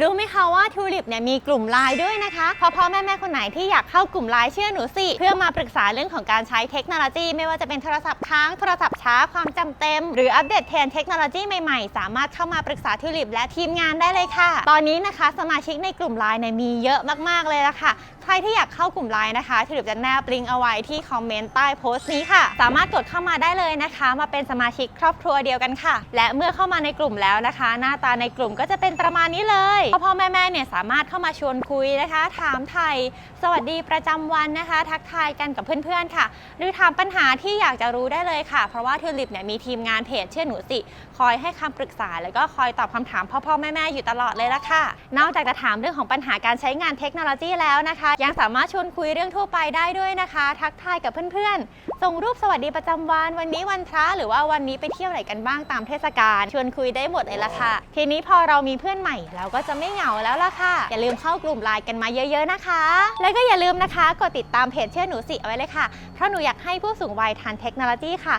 รู้ไหมคะว่าทูลิปเนี่ยมีกลุ่มไลน์ด้วยนะคะพ่อพ่อแม่แม่คนไหนที่อยากเข้ากลุ่มไลน์เชื่อหนูสิ เพื่อมาปรึกษาเรื่องของการใช้เทคโนโลยี ไม่ว่าจะเป็นโทรศัพท์ค้างโทรศัพท์ช้าความจำเต็ม หรืออัปเดตเทรนเทคโนโลยีใหม่ๆ สามารถเข้ามาปรึกษาทูลิปและทีมงานได้เลยค่ะ ตอนนี้นะคะ สมาชิกในกลุ่มไลน์เนี่ยมีเยอะมากๆเลยละค่ะ ครที่อยากเข้ากลุ่มไลน์นะคะทูลิปจะแนบลิงก์เอาไว้ที่คอมเมนต์ใต้โพสต์นี้ค่ะ สามารถกดเข้ามาได้เลยนะคะ มาเป็นสมาชิกครอบครัวเดียวกันค่ะ และเมื่อเข้ามาในกลุ่มแล้วนะคะ หน้าตาในกลุ่มก็จะเป็นประมาณนี้เลยพ่อพ่อแม่แม่เนี่ยสามารถเข้ามาชวนคุยนะคะ ถามไทยสวัสดีประจำวันนะคะ ทักทายกันกับเพื่อนๆค่ะ หรือถามปัญหาที่อยากจะรู้ได้เลยค่ะ เพราะว่าทูลิปเนี่ยมีทีมงานเพจเชื่อหนูสิ คอยให้คำปรึกษา แล้วก็คอยตอบคำถามพ่อพ่อๆแม่อยู่ตลอดเลยละค่ะ นอกจากจะถามเรื่องของปัญหาการใช้งานเทคโนโลยีแล้วนะคะยังสามารถชวนคุยเรื่องทั่วไปได้ด้วยนะคะ ทักทายกับเพื่อนๆ ส่งรูปสวัสดีประจำวันวันนี้วันพระหรือว่าวันนี้ไปเที่ยวไหนกันบ้างตามเทศกาลชวนคุยได้หมดเลยละค่ะ ทีนี้พอเรามีเพื่อนใหม่เราก็จะไม่เหงาแล้วล่ะค่ะ อย่าลืมเข้ากลุ่มไลน์กันมาเยอะ ๆนะคะ แล้วก็อย่าลืมนะคะกดติดตามเพจเชื่อหนูสิเอาไว้เลยค่ะ เพราะหนูอยากให้ผู้สูงวัยทันเทคโนโลยีค่ะ